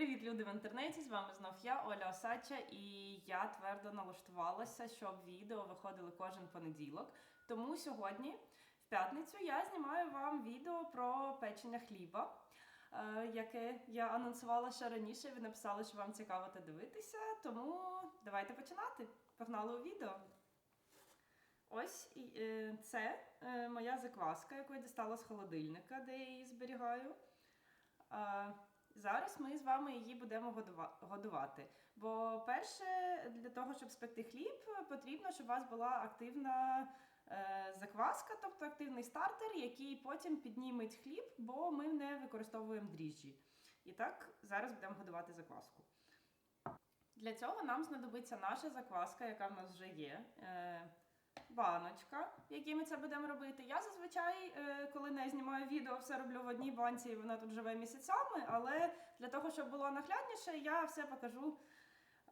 Привіт, люди в інтернеті! З вами знов я, Оля Осадча, і я твердо налаштувалася, щоб відео виходили кожен понеділок. Тому сьогодні, в п'ятницю, я знімаю вам відео про печення хліба, е, яке я анонсувала ще раніше. Ви написали, що вам цікаво те дивитися. Тому давайте починати. Погнали у відео. Ось е, це е, моя закваска, яку я дістала з холодильника, де я її зберігаю. Зараз ми з вами її будемо годувати. Бо перше, для того, щоб спекти хліб, потрібно, щоб у вас була активна е, закваска, тобто активний стартер, який потім підніметь хліб, бо ми не використовуємо дріжджі. І так, зараз будемо годувати закваску. Для цього нам знадобиться наша закваска, яка в нас вже є. Баночка, в якій ми це будемо робити. Я зазвичай, е, коли не знімаю відео, все роблю в одній банці, і вона тут живе місяцями, але для того, щоб було наглядніше, я все покажу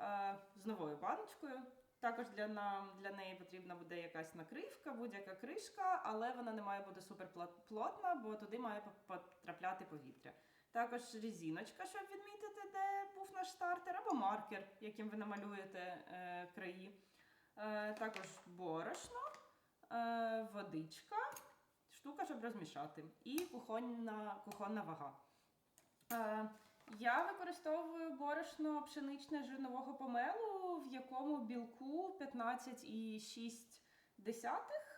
е, з новою баночкою. Також для нам для неї потрібна буде якась накривка, будь-яка кришка, але вона не має бути суперплотна, бо туди має потрапляти повітря. Також резиночка, щоб відмітити, де був наш стартер, або маркер, яким ви намалюєте е, краї. Е, також борошно, е, водичка, штука, щоб розмішати, і кухонна, кухонна вага. Е, я використовую борошно пшеничне жирнового помелу, в якому білку 15,6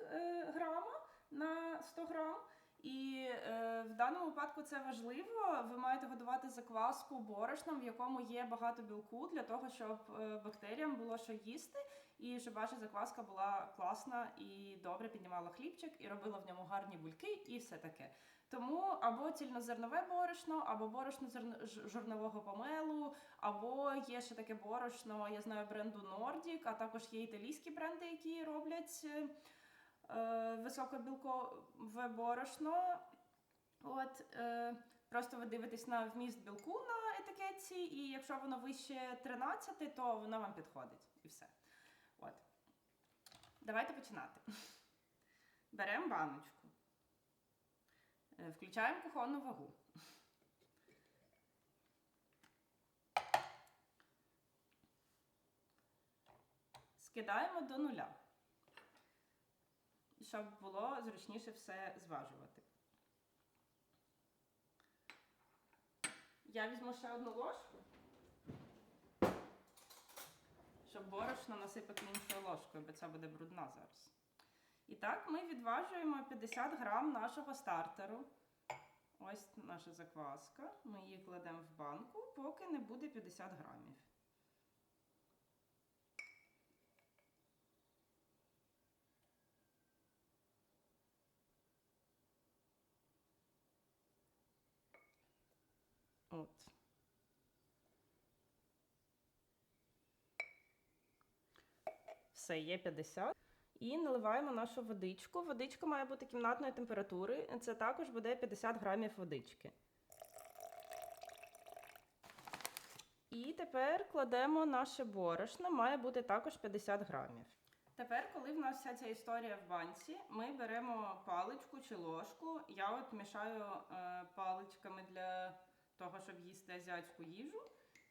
е, грама на 100 грам. І е, в даному випадку це важливо. Ви маєте годувати закваску борошном, в якому є багато білку, для того, щоб е, бактеріям було що їсти, і щоб ваша закваска була класна і добре піднімала хлібчик, і робила в ньому гарні бульки, і все таке. Тому або цільнозернове борошно, або борошно зерно- помелу, або є ще таке борошно, я знаю бренду Nordic, а також є італійські бренди, які роблять. е, високобілкове борошно. От, е, просто ви дивитесь на вміст білку на етикетці, і якщо воно вище 13, то воно вам підходить. І все. От. Давайте починати. Беремо баночку. Е, Включаємо кухонну вагу. Скидаємо до нуля щоб було зручніше все зважувати. Я візьму ще одну ложку, щоб борошно насипати іншою ложкою, бо це буде брудна зараз. І так, ми відважуємо 50 грам нашого стартеру. Ось наша закваска. Ми її кладемо в банку, поки не буде 50 грамів. От. Все, є 50. І наливаємо нашу водичку. Водичка має бути кімнатної температури. Це також буде 50 грамів водички. І тепер кладемо наше борошно, має бути також 50 грамів. Тепер, коли в нас вся ця історія в банці, ми беремо паличку чи ложку. Я от мішаю е, паличками для того, щоб їсти азіатську їжу,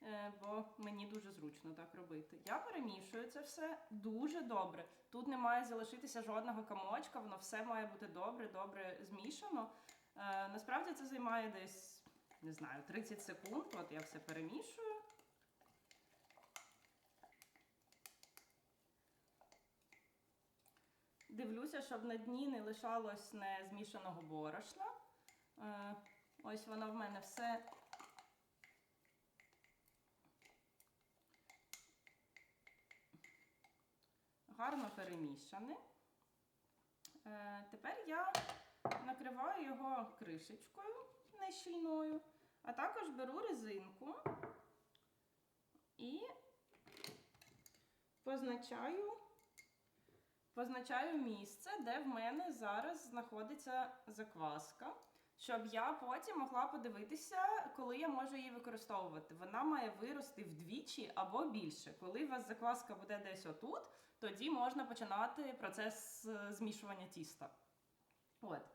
е, бо мені дуже зручно так робити. Я перемішую це все дуже добре. Тут не має залишитися жодного комочка, воно все має бути добре, добре змішано. Е, насправді це займає десь, не знаю, 30 секунд. От я все перемішую. Дивлюся, щоб на дні не лишалось незмішаного борошна. Е, Ось воно в мене все гарно перемішане. Е, Тепер я накриваю його кришечкою нещільною, а також беру резинку і позначаю, позначаю місце, де в мене зараз знаходиться закваска щоб я потім могла подивитися, коли я можу її використовувати. Вона має вирости вдвічі або більше. Коли у вас закваска буде десь отут, тоді можна починати процес е, змішування тіста. От.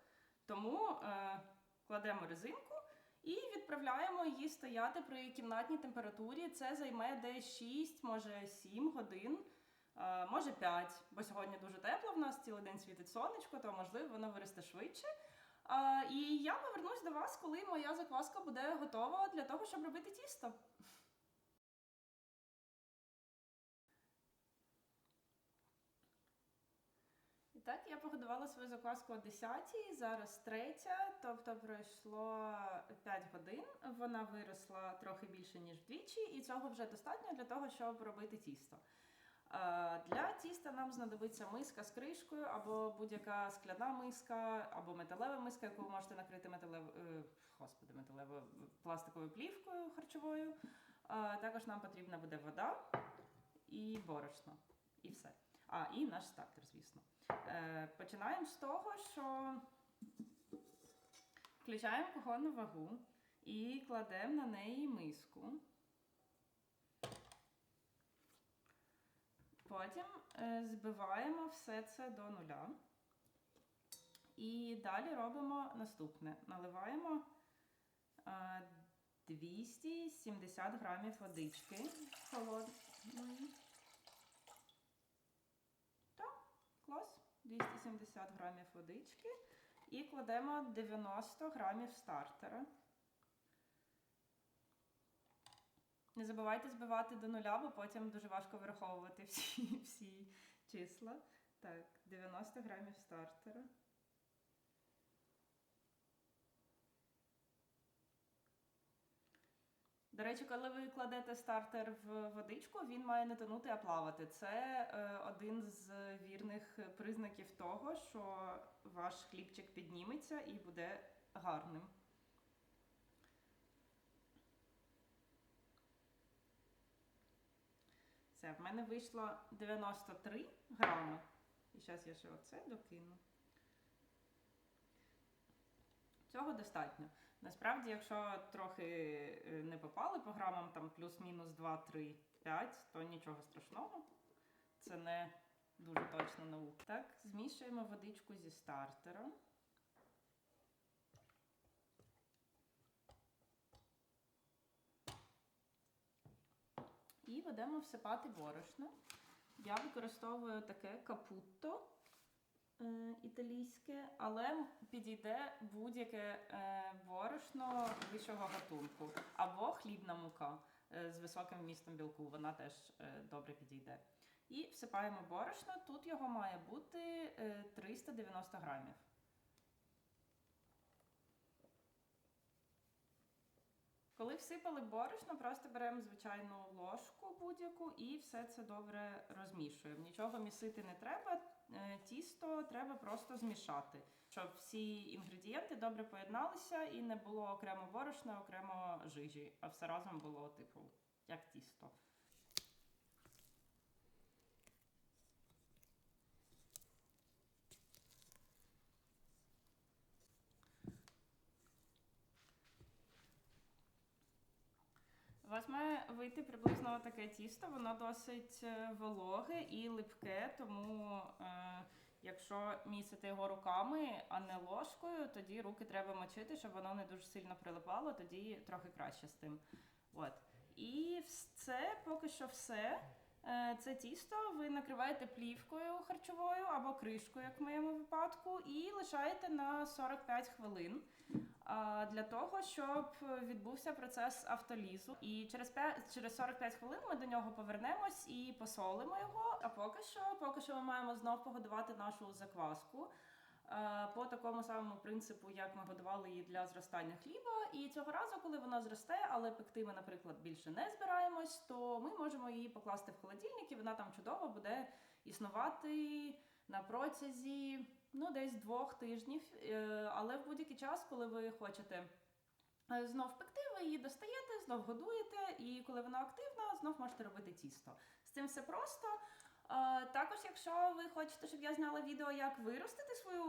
Тому е, кладемо резинку І відправляємо її стояти при кімнатній температурі. Це займе десь 6, може 7 годин, е, може 5, бо сьогодні дуже тепло в нас цілий день світить сонечко, то можливо воно виросте швидше. А, і я повернусь до вас, коли моя закваска буде готова для того, щоб робити тісто. Так, я погодувала свою закваску о 10 зараз третя, тобто пройшло 5 годин. Вона виросла трохи більше, ніж вдвічі, і цього вже достатньо для того, щоб робити тісто. Е, Для тіста нам знадобиться миска з кришкою, або будь-яка скляна миска, або металева миска, яку ви можете накрити металев... е, господи, металевою пластиковою плівкою харчовою. Е, Також нам потрібна буде вода і борошно. І все. А, і наш стартер, звісно. Е, Починаємо з того, що включаємо кухонну вагу і кладемо на неї миску. Потім е, збиваємо все це до нуля. І далі робимо наступне. Наливаємо е, 270 грамів водички холодної. Так, клас. 270 грамів водички. І кладемо 90 грамів стартера. Не забувайте збивати до нуля, бо потім дуже важко враховувати всі, всі числа. Так, 90 грамів стартера. До речі, коли ви кладете стартер в водичку, він має не тонути, а плавати. Це е, один з вірних признаків того, що ваш хлібчик підніметься і буде гарним. Все, в мене вийшло 93 грами. І зараз я ще оце докину. Цього достатньо. Насправді, якщо трохи е, не попали по грамам, там плюс-мінус 2, 3, 5, то нічого страшного. Це не дуже точна наука. Так, змішуємо водичку зі стартером. І будемо всипати борошно. Я використовую таке капутто італійське, але підійде будь-яке е, борошно вищого гатунку або хлібна мука е, з високим вмістом білку. Вона теж е, добре підійде. І всипаємо борошно. Тут його має бути е, 390 грамів. Коли всипали борошно, просто беремо звичайну ложку будь-яку і все це добре розмішуємо. Нічого місити не треба, е, тісто треба просто змішати, щоб всі інгредієнти добре поєдналися і не було окремо борошна, окремо жижі, а все разом було, типу, як тісто. У вас має вийти приблизно таке тісто, воно досить е, вологе і липке, тому е, якщо місити його руками, а не ложкою, тоді руки треба мочити, щоб воно не дуже сильно прилипало, тоді трохи краще з тим. От. І це поки що все. Е, Це тісто ви накриваєте плівкою харчовою або кришкою, як в моєму випадку, і лишаєте на 45 хвилин для того, щоб відбувся процес автолізу. І через 5, через 45 хвилин ми до нього повернемось і посолимо його. А поки що, поки що ми маємо знов погодувати нашу закваску. е, По такому самому принципу, як ми годували її для зростання хліба, і цього разу, коли вона зросте, але пекти ми, наприклад, більше не збираємось, то ми можемо її покласти в холодильник, і вона там чудово буде існувати на протязі ну, десь двох тижнів. Е, Але в будь-який час, коли ви хочете е, знов пекти, ви її достаєте, знов годуєте, і коли вона активна, знов можете робити тісто. З цим все просто. Е, Також, якщо ви хочете, щоб я зняла відео, як виростити свою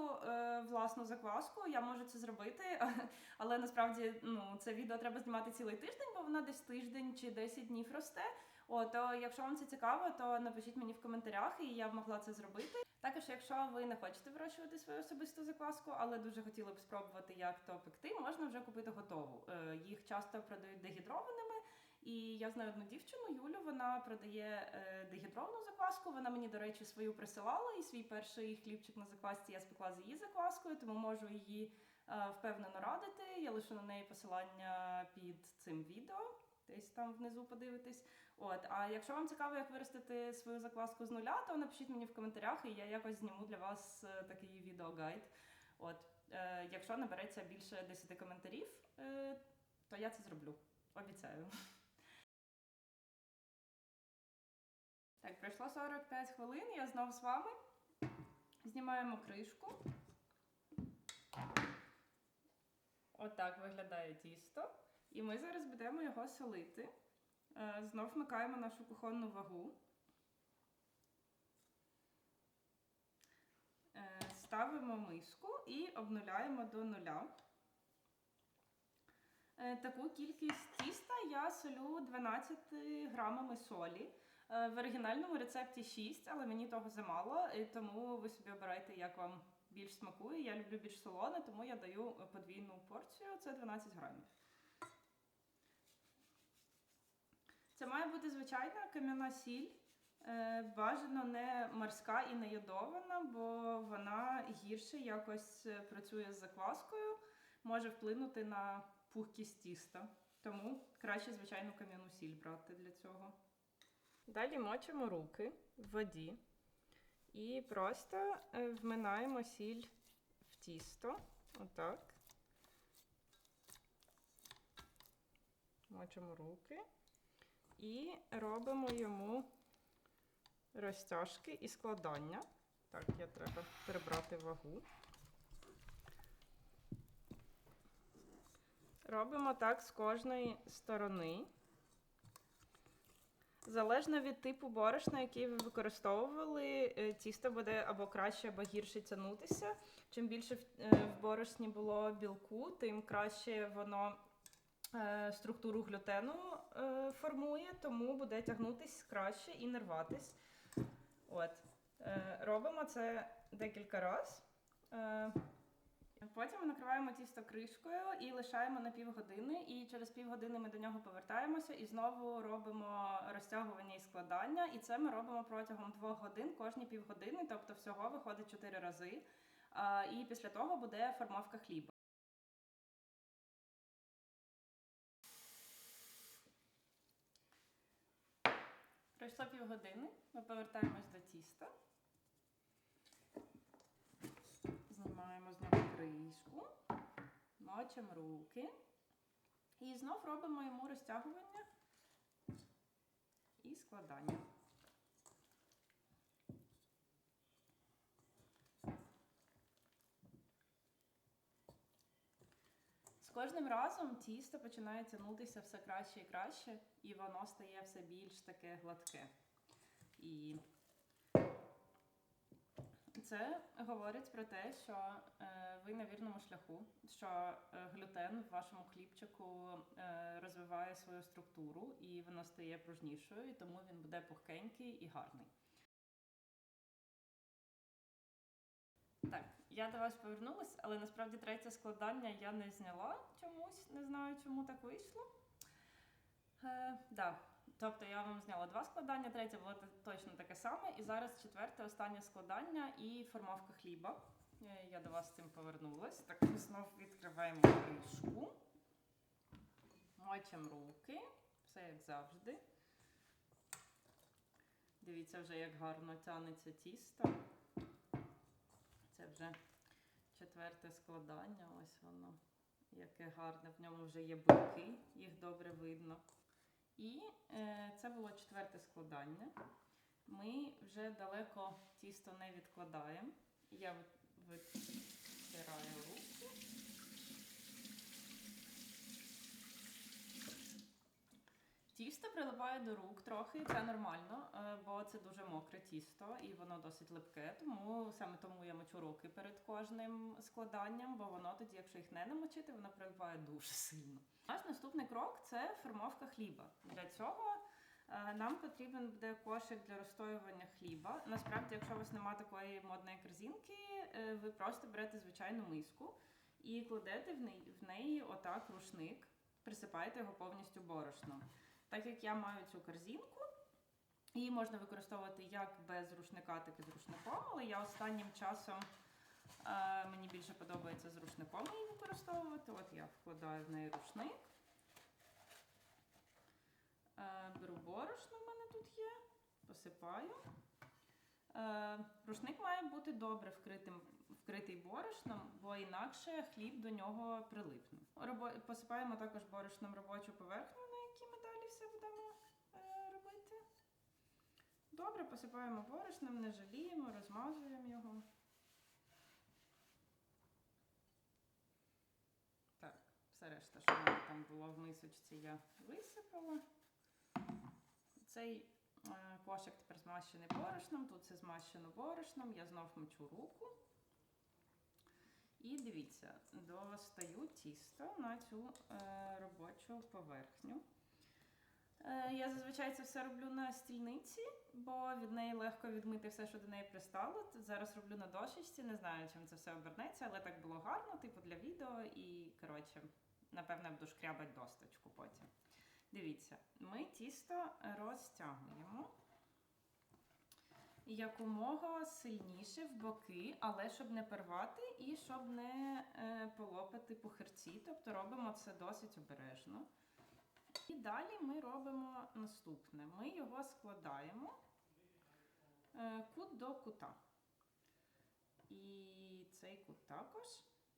власну закваску, я можу це зробити. Але насправді ну, це відео треба знімати цілий тиждень, бо вона десь тиждень чи 10 днів росте. О, то якщо вам це цікаво, то напишіть мені в коментарях, і я б могла це зробити. Також, якщо ви не хочете вирощувати свою особисту закваску, але дуже хотіли б спробувати, як то пекти, можна вже купити готову. Е, Їх часто продають дегідрованими. І я знаю одну дівчину, Юлю, вона продає е, дегідровану закваску. Вона мені, до речі, свою присилала, і свій перший хлібчик на заквасці я спекла з її закваскою, тому можу її е, впевнено радити. Я лишу на неї посилання під цим відео. Десь там внизу подивитись. От, а якщо вам цікаво, як виростити свою закваску з нуля, то напишіть мені в коментарях, і я якось зніму для вас е, такий відеогайд. От, е, якщо набереться більше 10 коментарів, е, то я це зроблю. Обіцяю. Так, пройшло 45 хвилин, я знов з вами. Знімаємо кришку. Отак виглядає тісто. І ми зараз будемо його солити. Е, Знов вмикаємо нашу кухонну вагу. Е, Ставимо миску і обнуляємо до нуля. Е, Таку кількість тіста я солю 12 грамами солі. В оригінальному рецепті 6, але мені того замало, тому ви собі обирайте, як вам більш смакує. Я люблю більш солоне, тому я даю подвійну порцію, це 12 грамів. Це має бути звичайна кам'яна сіль. Е, Бажано не морська і не йодована, бо вона гірше якось е, працює з закваскою, може вплинути на пухкість тіста. Тому краще звичайну кам'яну сіль брати для цього. Далі мочимо руки в воді і просто е, вминаємо сіль в тісто. Отак. Мочимо руки і робимо йому розтяжки і складання. Так, я треба прибрати вагу. Робимо так з кожної сторони. Залежно від типу борошна, який ви використовували, е, тісто буде або краще, або гірше тягнутися. Чим більше в, е, борошні було білку, тим краще воно структуру глютену е, формує, тому буде тягнутись краще і не рватись. От. Е, робимо це декілька разів. Е, Потім накриваємо тісто кришкою і лишаємо на півгодини. І через півгодини ми до нього повертаємося і знову робимо розтягування і складання. І це ми робимо протягом двох годин кожні півгодини, тобто всього виходить чотири рази. І після того буде формовка хліба. Пройшло півгодини, ми повертаємось до тіста. Знімаємо з нього кришку, мочимо руки. І знов робимо йому розтягування і складання. Кожним разом тісто починає тягнутися все краще і краще, і воно стає все більш таке гладке. І це говорить про те, що е, ви на вірному шляху, що е, глютен в вашому хлібчику е, розвиває свою структуру і воно стає пружнішою, і тому він буде пухкенький і гарний. Я до вас повернулася, але насправді третє складання я не зняла чомусь, не знаю, чому так вийшло. Е, да. Тобто я вам зняла два складання, третє було точно таке саме. І зараз четверте, останнє складання і формовка хліба. Е, Я до вас з цим повернулась. Так, ми знов відкриваємо кришку, мочимо руки, все як завжди. Дивіться вже, як гарно тянеться тісто. Вже четверте складання. Ось воно. Яке гарне. В ньому вже є буки, їх добре видно. І е, це було четверте складання. Ми вже далеко тісто не відкладаємо. Я вит- витираю руки. Тісто прилипає до рук трохи, це нормально, е, бо це дуже мокре тісто і воно досить липке. Тому саме тому я мочу руки перед кожним складанням, бо воно тоді, якщо їх не намочити, воно прилипає дуже сильно. Наш наступний крок це формовка хліба. Для цього е, нам потрібен буде кошик для розстоювання хліба. Насправді, якщо у вас немає такої модної корзинки, е, ви просто берете звичайну миску і кладете в неї, в неї отак рушник, присипаєте його повністю борошном. Так як я маю цю корзинку, її можна використовувати як без рушника, так і з рушником, але я останнім часом е, мені більше подобається з рушником її використовувати. От я вкладаю в неї рушник. Е, беру борошно, в мене тут є, посипаю. Е, рушник має бути добре вкритим, вкритий борошном, бо інакше хліб до нього прилипне. Посипаємо також борошном робочу поверхню, Добре, посипаємо борошном, не жаліємо, розмазуємо його. Так, все решта, що в мене там було в мисочці, я висипала. Цей е, кошик тепер змащений борошном, тут це змащено борошном, я знов мочу руку. І дивіться, достаю тісто на цю е, робочу поверхню. Е, я зазвичай це все роблю на стільниці, бо від неї легко відмити все, що до неї пристало. Зараз роблю на дощечці, не знаю, чим це все обернеться, але так було гарно, типу для відео, і коротше, напевне, буду шкрябати досточку потім. Дивіться, ми тісто розтягуємо якомога сильніше в боки, але щоб не порвати і щоб не е, полопати пухирці. Тобто робимо це досить обережно. І далі ми робимо наступне: ми його складаємо е, кут до кута. І цей кут також.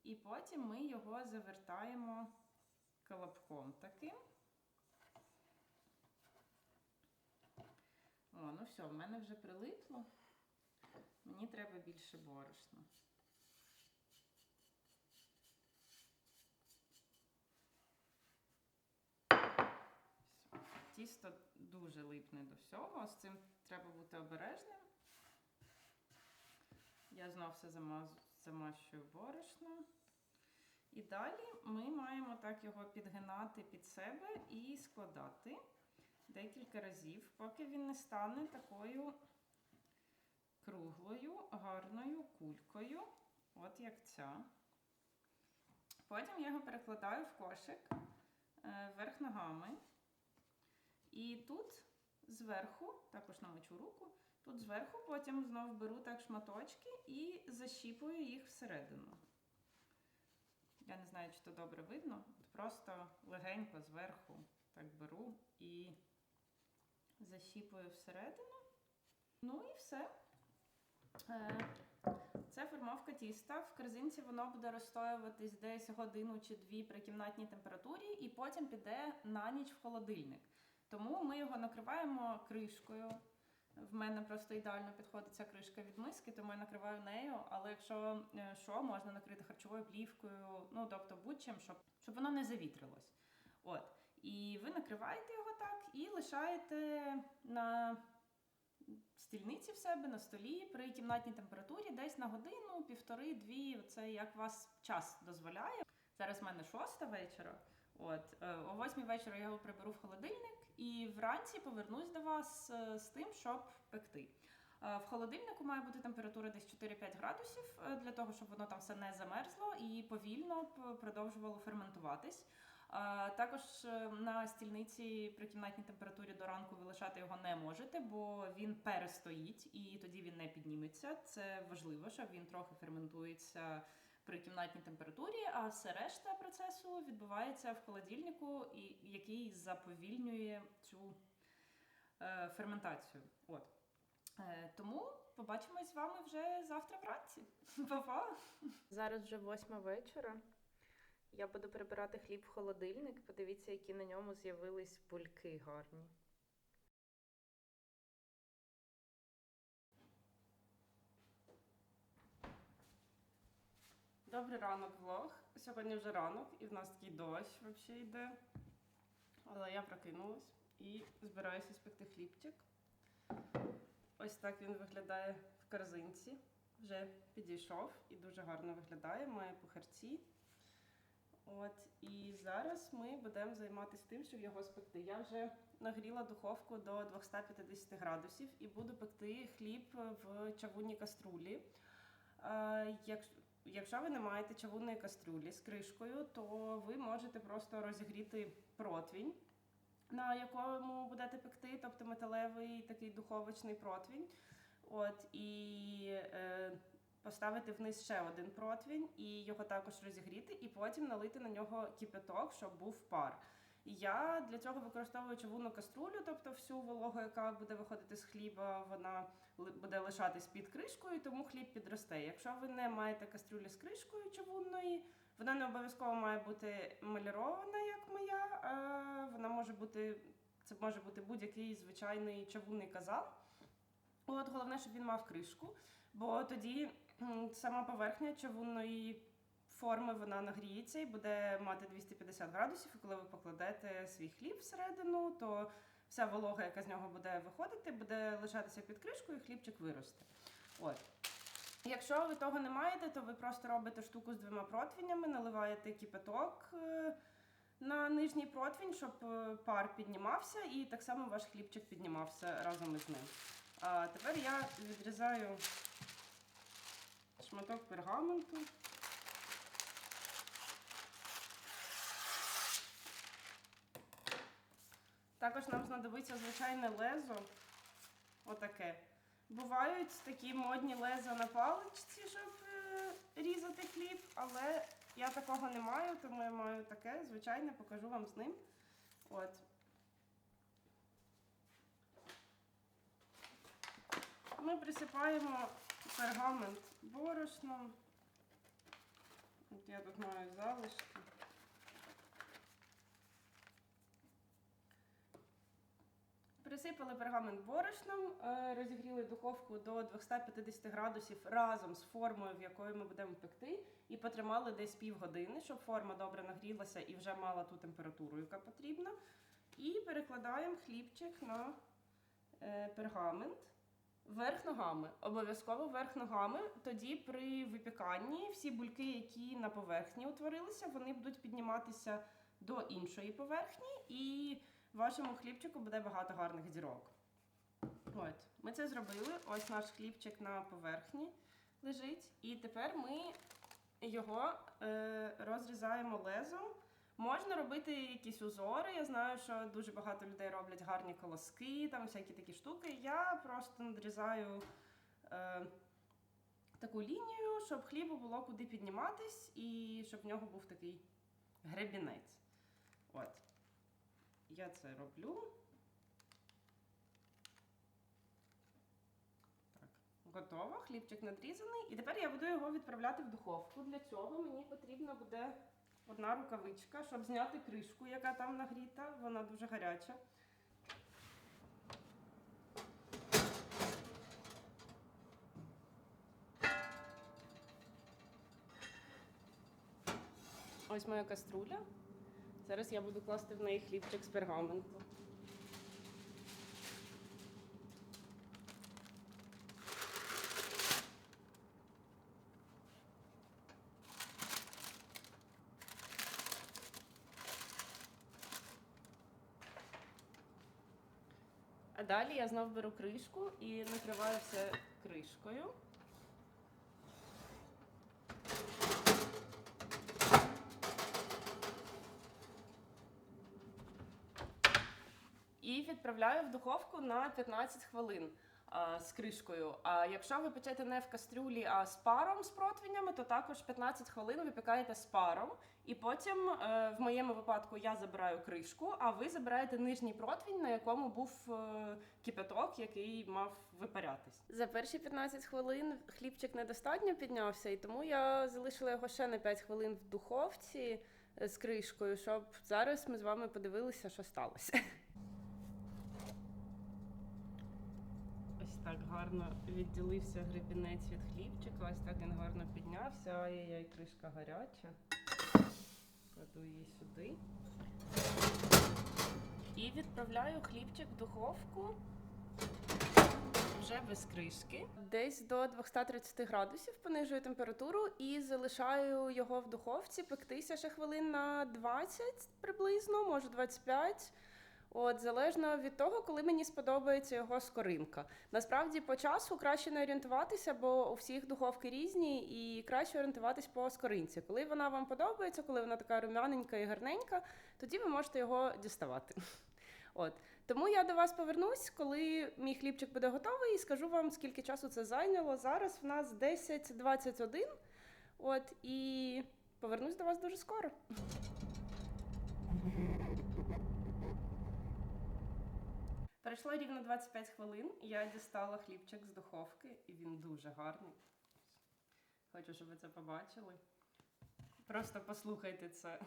І потім ми його завертаємо колобком таким. О, ну все, в мене вже прилипло. Мені треба більше борошна. Все. Тісто дуже липне до всього, з цим треба бути обережним. Я знов все замащую борошно. І далі ми маємо так його підгинати під себе і складати декілька разів, поки він не стане такою круглою, гарною кулькою, от як ця. Потім я його перекладаю в кошик е, вверх ногами. І тут зверху, також намочу руку, тут зверху потім знову беру так шматочки і защіпую їх всередину. Я не знаю, чи то добре видно. Просто легенько зверху так беру і защіпую всередину. Ну і все. Е, Це формовка тіста. В корзинці воно буде розстоюватись десь годину чи дві при кімнатній температурі, і потім піде на ніч в холодильник. Тому ми його накриваємо кришкою. В мене просто ідеально підходить ця кришка від миски, тому я накриваю нею. Але якщо е, що, можна накрити харчовою плівкою, ну тобто будь-чим, щоб, щоб воно не завітрилось. От. І ви накриваєте його так і лишаєте на стільниці в себе на столі при кімнатній температурі десь на годину, півтори-дві. Це як вас час дозволяє. Зараз в мене шоста вечора. От е, о восьмій вечора я його приберу в холодильник і вранці повернусь до вас е, з тим, щоб пекти. Е, В холодильнику має бути температура десь 4-5 градусів для того, щоб воно там все не замерзло і повільно продовжувало ферментуватись. Також на стільниці при кімнатній температурі до ранку ви його не можете, бо він перестоїть і тоді він не підніметься. Це важливо, щоб він трохи ферментується при кімнатній температурі, а все решта процесу відбувається в холодильнику, який заповільнює цю е, ферментацію. От. Е, тому побачимось з вами вже завтра вранці. Па-па! Зараз вже восьма вечора. Я буду прибирати хліб в холодильник. Подивіться, які на ньому з'явились бульки гарні. Добрий ранок, влог. Сьогодні вже ранок, і в нас такий дощ взагалі йде. Але я прокинулась. і збираюся спекти хлібчик. Ось так він виглядає в корзинці. Вже підійшов і дуже гарно виглядає, має пухарці. От, і зараз ми будемо займатися тим, щоб його спекти. Я вже нагріла духовку до 250 градусів і буду пекти хліб в чавунній каструлі. Е, якщо, ви не маєте чавунної каструлі з кришкою, то ви можете просто розігріти противінь, на якому будете пекти, тобто металевий такий духовочний противінь. От, і е, поставити вниз ще один противінь і його також розігріти, і потім налити на нього кипяток, щоб був пар. Я для цього використовую чавунну каструлю, тобто всю вологу, яка буде виходити з хліба, вона буде лишатись під кришкою, тому хліб підросте. Якщо ви не маєте каструлі з кришкою чавунної, вона не обов'язково має бути малірована, як моя. Вона може бути, це може бути будь-який звичайний чавунний казан. От головне, щоб він мав кришку, бо тоді сама поверхня чавунної форми вона нагріється і буде мати 250 градусів. І коли ви покладете свій хліб всередину, то вся волога, яка з нього буде виходити, буде лишатися під кришкою, і хлібчик виросте. От. Якщо ви того не маєте, то ви просто робите штуку з двома противнями, наливаєте кипяток е, на нижній противень, щоб е, пар піднімався, і так само ваш хлібчик піднімався разом із ним. А тепер я відрізаю шматок пергаменту. Також нам знадобиться звичайне лезо. Отаке. Бувають такі модні леза на паличці, щоб е, різати хліб, але я такого не маю, тому я маю таке, звичайне, покажу вам з ним. От. Ми присипаємо пергамент борошном. От я тут маю залишки. Присипали пергамент борошном, е, розігріли духовку до 250 градусів разом з формою, в якої ми будемо пекти, і потримали десь півгодини, щоб форма добре нагрілася і вже мала ту температуру, яка потрібна. І перекладаємо хлібчик на е, пергамент. Верх ногами, обов'язково верх ногами. Тоді при випіканні всі бульки, які на поверхні утворилися, вони будуть підніматися до іншої поверхні, і вашому хлібчику буде багато гарних зірок. От, ми це зробили. Ось наш хлібчик на поверхні лежить. І тепер ми його е, розрізаємо лезом. Можна робити якісь узори. Я знаю, що дуже багато людей роблять гарні колоски, там всякі такі штуки. Я просто надрізаю е, таку лінію, щоб хлібу було куди підніматись, і щоб в нього був такий гребінець. Я це роблю. Так, готово. Хлібчик надрізаний. І тепер я буду його відправляти в духовку. Для цього мені потрібна буде одна рукавичка, щоб зняти кришку, яка там нагріта. Вона дуже гаряча. Ось моя каструля. Зараз я буду класти в неї хлібчик з пергаменту. А далі я знов беру кришку і накриваю все кришкою. І відправляю в духовку на 15 хвилин а, з кришкою. А якщо ви печете не в кастрюлі, а з паром з противнями, то також 15 хвилин випікаєте з паром. І потім, е, в моєму випадку, я забираю кришку, а ви забираєте нижній противень, на якому був е, кипяток, який мав випарятись. За перші 15 хвилин хлібчик недостатньо піднявся, і тому я залишила його ще на 5 хвилин в духовці е, з кришкою, щоб зараз ми з вами подивилися, що сталося. Ось так гарно відділився гребінець від хлібчика. Ось так він гарно піднявся. Ай-яй, кришка гаряча. Кладу її сюди. І відправляю хлібчик в духовку вже без кришки. Десь до 230 градусів понижую температуру і залишаю його в духовці пектися ще хвилин на 20 приблизно, може 25. От залежно від того, коли мені сподобається його скоринка. Насправді по часу краще не орієнтуватися, бо у всіх духовки різні, і краще орієнтуватись по скоринці. Коли вона вам подобається, коли вона така рум'яненька і гарненька, тоді ви можете його діставати. От тому я до вас повернусь, коли мій хлібчик буде готовий, і скажу вам, скільки часу це зайняло. Зараз в нас 10.21. От і повернусь до вас дуже скоро. Пройшло рівно 25 хвилин. Я дістала хлібчик з духовки, і він дуже гарний. Хочу, щоб ви це побачили. Просто послухайте це.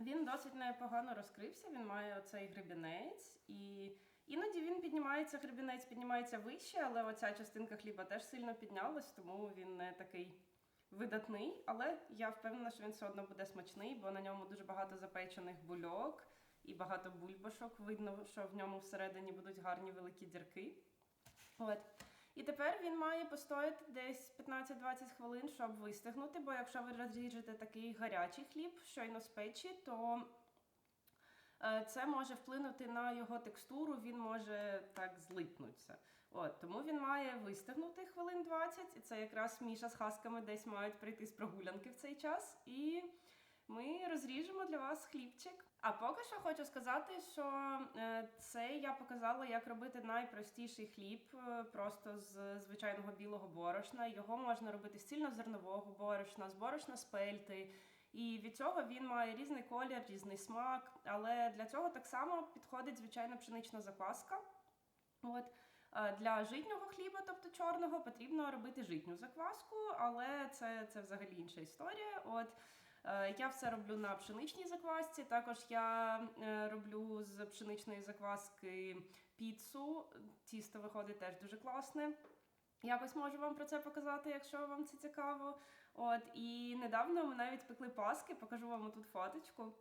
Він досить непогано розкрився. Він має оцей гребінець, і іноді він піднімається, гребінець піднімається вище, але оця частинка хліба теж сильно піднялась, тому він не такий видатний. Але я впевнена, що він все одно буде смачний, бо на ньому дуже багато запечених бульок і багато бульбашок. Видно, що в ньому всередині будуть гарні великі дірки. От. І тепер він має постояти десь 15-20 хвилин, щоб вистигнути, бо якщо ви розріжете такий гарячий хліб, щойно з печі, то це може вплинути на його текстуру, він може так злипнутися. От, тому він має вистигнути хвилин 20, і це якраз Міша з хасками десь мають прийти з прогулянки в цей час. І ми розріжемо для вас хлібчик. А поки що хочу сказати, що е, це я показала, як робити найпростіший хліб, е, просто з звичайного білого борошна. Його можна робити з цільнозернового борошна, з борошна з пельти. І від цього він має різний колір, різний смак. Але для цього так само підходить звичайна пшенична закваска. От. Е, Для житнього хліба, тобто чорного, потрібно робити житню закваску, але це, це взагалі інша історія. От е, я все роблю на пшеничній заквасці. Також я е, роблю з пшеничної закваски піцу. Тісто виходить теж дуже класне. Якось можу вам про це показати, якщо вам це цікаво. От і недавно ми навіть пекли паски, покажу вам тут фоточку.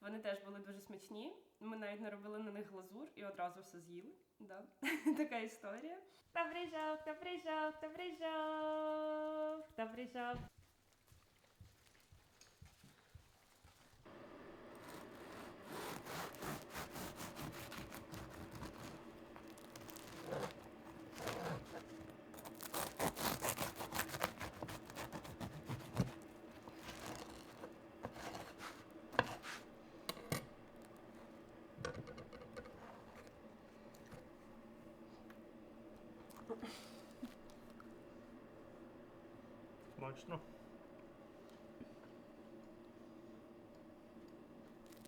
Вони теж були дуже смачні. Ми навіть не робили на них глазур і одразу все з'їли. Да. така історія. Хто прийшов, хто прийшов, хто прийшов, хто прийшов. oleks noh